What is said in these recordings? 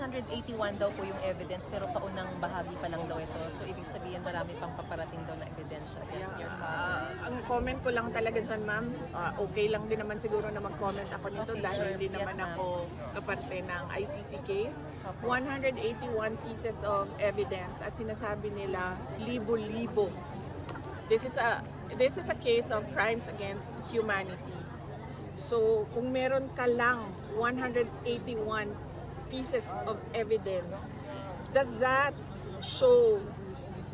181 daw po yung evidence pero paunang bahagi pa lang daw ito. So ibig sabihin marami pang paparating daw na ebidensya against your father. Ah, ang comment ko lang talaga dyan, ma'am, ah, okay lang din naman siguro na mag-comment ako nito Sige. dahil hindi Yes, naman ako kaparte ng ICC case. Opo. 181 pieces of evidence at sinasabi nila libo-libo. This is a this is a case of crimes against humanity. So, kung meron ka lang 181 pieces of evidence, does that show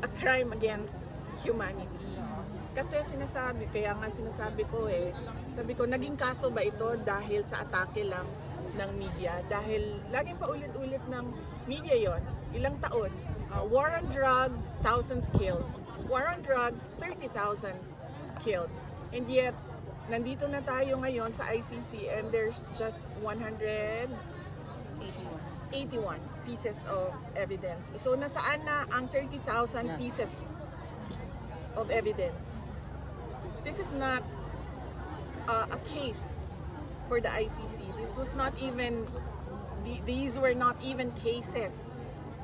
a crime against humanity? Kasi sinasabi, kaya nga sinasabi ko eh, sabi ko, naging kaso ba ito dahil sa atake lang ng media? Dahil laging paulit-ulit ng media yon ilang taon. Uh, war on drugs, thousands killed. War on drugs, 30,000 killed. And yet, nandito na tayo ngayon sa ICC and there's just 181 81. pieces of evidence. So nasaan na ang 30,000 pieces of evidence? This is not uh, a case for the ICC. This was not even the- these were not even cases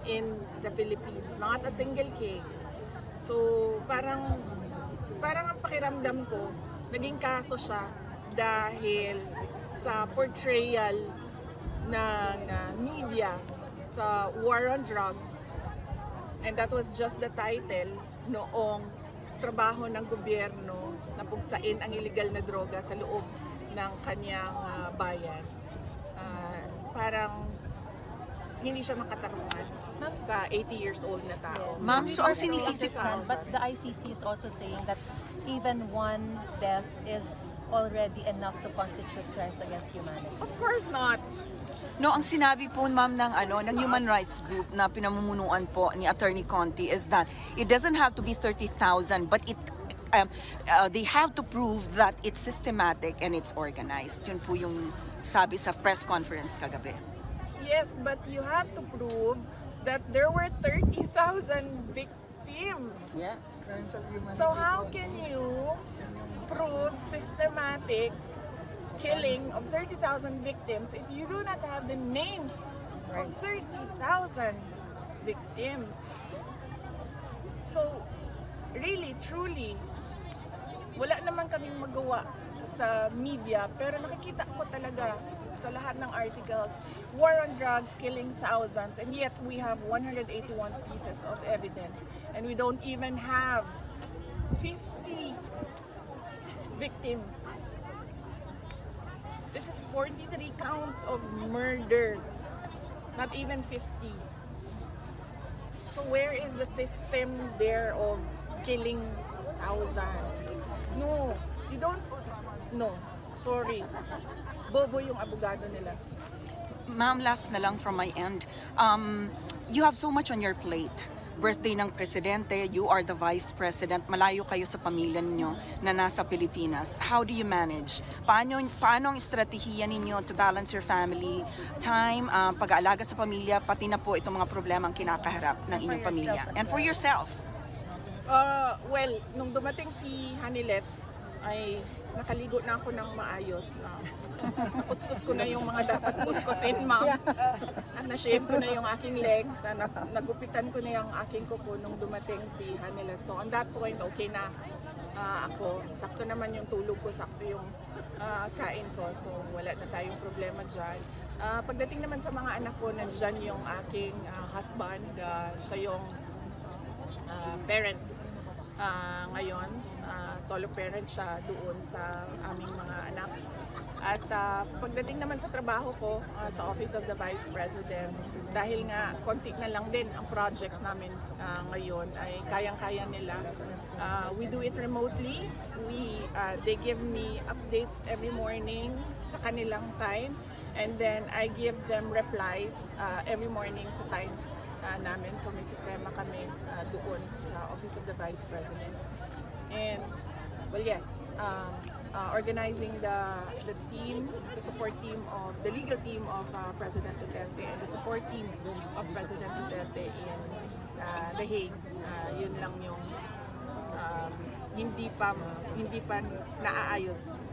in the Philippines, not a single case. So parang parang ang pakiramdam ko, naging kaso siya dahil sa portrayal ng uh, media sa war on drugs. And that was just the title noong trabaho ng gobyerno na pugsain ang illegal na droga sa loob ng kanyang uh, bayan. Ah, parang hindi siya makatarungan sa 80 years old na tao. Ma'am, so ang sinisisip But the ICC is also saying that even one death is already enough to constitute crimes against humanity. Of course not. No, ang sinabi po ma'am ng ano ng human rights group na pinamumunuan po ni Attorney Conti is that it doesn't have to be 30,000 but it um, uh, they have to prove that it's systematic and it's organized. Yun po yung sabi sa press conference kagabi. Yes, but you have to prove that there were 30,000 victims. Yeah. So how can you prove systematic killing of 30,000 victims if you do not have the names of 30,000 victims? So really, truly, wala naman kaming magawa sa media pero nakikita ko talaga sa lahat ng articles war on drugs killing thousands and yet we have 181 pieces of evidence and we don't even have 50 victims. This is 43 counts of murder not even 50 so where is the system there of killing thousands? No, you don't. No, sorry. Bobo yung abogado nila. Ma'am, last na lang from my end. Um, you have so much on your plate. Birthday ng presidente, you are the vice president, malayo kayo sa pamilya ninyo na nasa Pilipinas. How do you manage? Paano, paano ang estratehiya ninyo to balance your family, time, uh, pag-aalaga sa pamilya, pati na po itong mga problema ang kinakaharap ng inyong pamilya? And for yourself. Uh, well, nung dumating si Hanilet, ay nakaligo na ako ng maayos na kuskus ko na yung mga dapat kuskusin, ma'am. At na-shave ko na yung aking legs. nag- nagupitan ko na yung aking kuko nung dumating si Hanilet. So on that point, okay na ah, ako. Sakto naman yung tulog ko, sakto yung ah, kain ko. So wala na tayong problema dyan. Ah, pagdating naman sa mga anak ko, nandyan yung aking ah, husband. Ah, siya yung uh, parent uh, ngayon. Uh, solo parent siya doon sa aming mga anak. At uh, pagdating naman sa trabaho ko uh, sa Office of the Vice President, dahil nga konti na lang din ang projects namin uh, ngayon ay kayang-kaya nila. Uh, we do it remotely. We, uh, they give me updates every morning sa kanilang time. And then I give them replies uh, every morning sa time uh, namin. So may sistema kami uh, doon sa Office of the Vice President. And, well yes, um, uh, organizing the the team, the support team of, the legal team of uh, President Duterte and the support team of President Duterte in uh, The Hague. Uh, yun lang yung um, hindi pa hindi pa naaayos